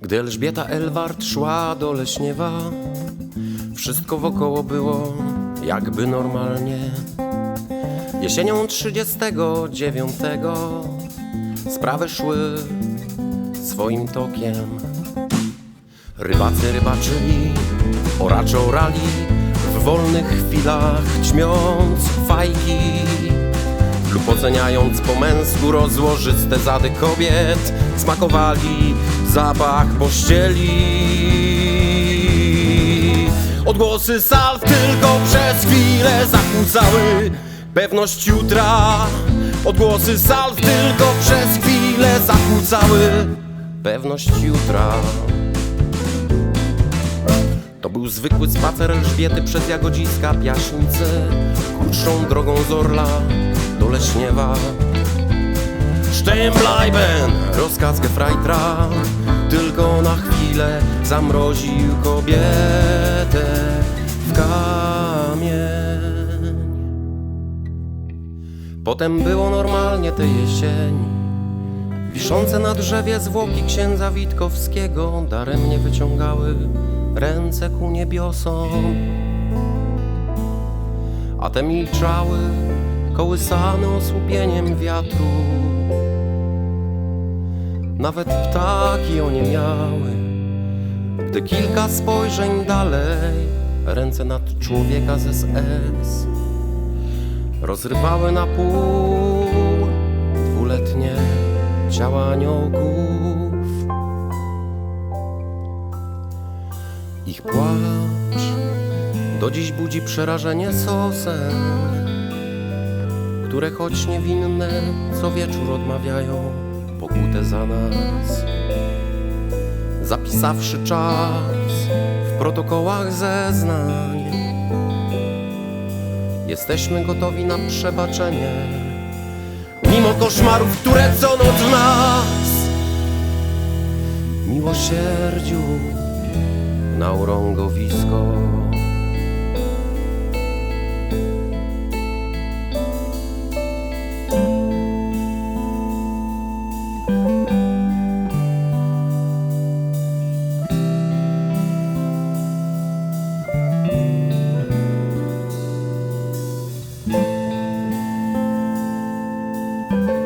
Gdy Elżbieta Elwart szła do Leśniewa, wszystko wokoło było jakby normalnie. Jesienią 39 sprawy szły swoim tokiem. Rybacy rybaczyli, oracze orali, wolnych chwilach ćmiąc fajki lub oceniając po męsku rozłożyste zady kobiet, smakowali zapach pościeli. Odgłosy salw tylko przez chwilę zakłócały pewność jutra. Odgłosy salw tylko przez chwilę zakłócały pewność jutra. Był zwykły spacer Elżbiety przez Jagodziska Piaśnicy Krótszą drogą z Orla do Leśniewa. Stembleiben, rozkaz Gefreitra Tylko na chwilę zamroził kobietę w kamień. Potem było normalnie tę jesień Wiszące na drzewie zwłoki księdza Witkowskiego daremnie wyciągały ręce ku niebiosom. A te milczały, kołysane osłupieniem wiatru. Nawet ptaki oniemiały, gdy kilka spojrzeń dalej ręce nad człowieka ze SS rozrywały na pół dwuletnie ciała aniołków. Ich płacz do dziś budzi przerażenie sosem, które choć niewinne co wieczór odmawiają pokutę za nas. Zapisawszy czas w protokołach zeznań, jesteśmy gotowi na przebaczenie mimo koszmarów, które co noc nas miłosierdziu na urągowisko. thank